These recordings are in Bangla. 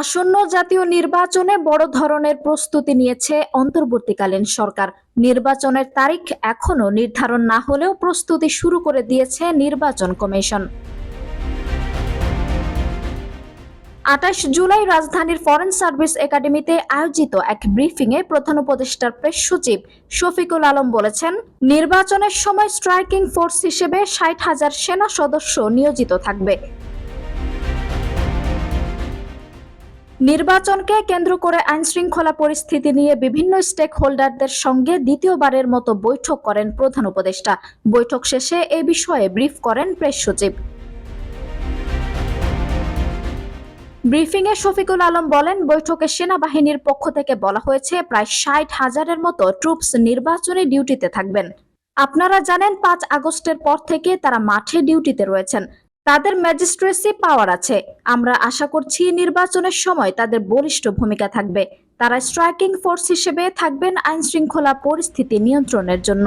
আসন্ন জাতীয় নির্বাচনে বড় ধরনের প্রস্তুতি নিয়েছে অন্তর্বর্তীকালীন সরকার। নির্বাচনের তারিখ এখনও নির্ধারণ না হলেও প্রস্তুতি শুরু করে দিয়েছে নির্বাচন কমিশন। আঠাশ জুলাই রাজধানীর ফরেন সার্ভিস একাডেমিতে আয়োজিত এক ব্রিফিংয়ে প্রধান উপদেষ্টার প্রেস সচিব শফিকুল আলম বলেছেন, নির্বাচনের সময় স্ট্রাইকিং ফোর্স হিসেবে ষাট হাজার সেনা সদস্য নিয়োজিত থাকবে। নির্বাচনকে কেন্দ্র করে আইনশৃঙ্খলা পরিস্থিতি নিয়ে বিভিন্ন স্টেক হোল্ডারদের সঙ্গে দ্বিতীয়বারের মতো বৈঠক করেন প্রধান উপদেষ্টা। বৈঠক শেষে এ বিষয়ে ব্রিফ করেন প্রেস সচিব। ব্রিফিংয়ে শফিকুল আলম বলেন, বৈঠকে সেনাবাহিনীর পক্ষ থেকে বলা হয়েছে, প্রায় ষাট হাজারের মতো ট্রুপস নির্বাচনী ডিউটিতে থাকবেন। আপনারা জানেন, পাঁচ আগস্টের পর থেকে তারা মাঠে ডিউটিতে রয়েছেন। তাদের ম্যাজিস্ট্রেসি পাওয়ার আছে। আমরা আশা করছি নির্বাচনের সময় তাদের বলিষ্ঠ ভূমিকা থাকবে। তারা স্ট্রাইকিং ফোর্স হিসেবে থাকবেন আইন শৃঙ্খলা পরিস্থিতি নিয়ন্ত্রণের জন্য।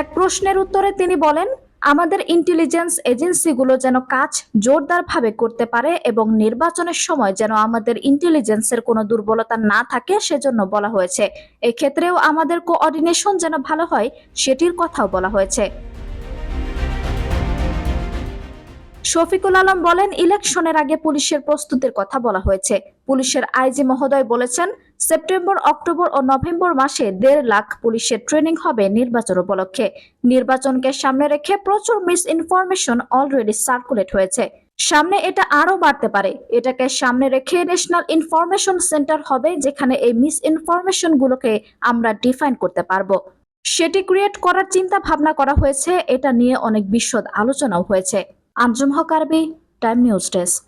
এক প্রশ্নের উত্তরে তিনি বলেন, আমাদের ইন্টেলিজেন্স এজেন্সিগুলো যেন কাজ জোরদারভাবে করতে পারে এবং নির্বাচনের সময় যেন আমাদের ইন্টেলিজেন্সের কোনো দুর্বলতা না থাকে সেজন্য বলা হয়েছে। এক্ষেত্রেও আমাদের কোঅর্ডিনেশন যেন ভালো হয়, সেটির কথাও বলা হয়েছে। শফিকুল আলম বলেন, ইলেকশনের আগে পুলিশের প্রস্তুতির কথা বলা হয়েছে। পুলিশের আইজি মহোদয় বলেছেন, সেপ্টেম্বর, অক্টোবর ও নভেম্বর মাসে দেড় লাখ পুলিশের ট্রেনিং হবে নির্বাচন উপলক্ষে। নির্বাচনকে সামনে রেখে প্রচুর মিস ইনফরমেশন অলরেডি সার্কুলেট হয়েছে। সামনে এটা আরও বাড়তে পারে। এটাকে সামনে রেখে ন্যাশনাল ইনফরমেশন সেন্টার হবে, যেখানে এই মিস ইনফরমেশন গুলোকে আমরা ডিফাইন করতে পারব। সেটি ক্রিয়েট করার চিন্তা ভাবনা করা হয়েছে, এটা নিয়ে অনেক বিশদ আলোচনাও হয়েছে। আঞ্জুম হক আরবি টাইম নিউজ ডেস্ক।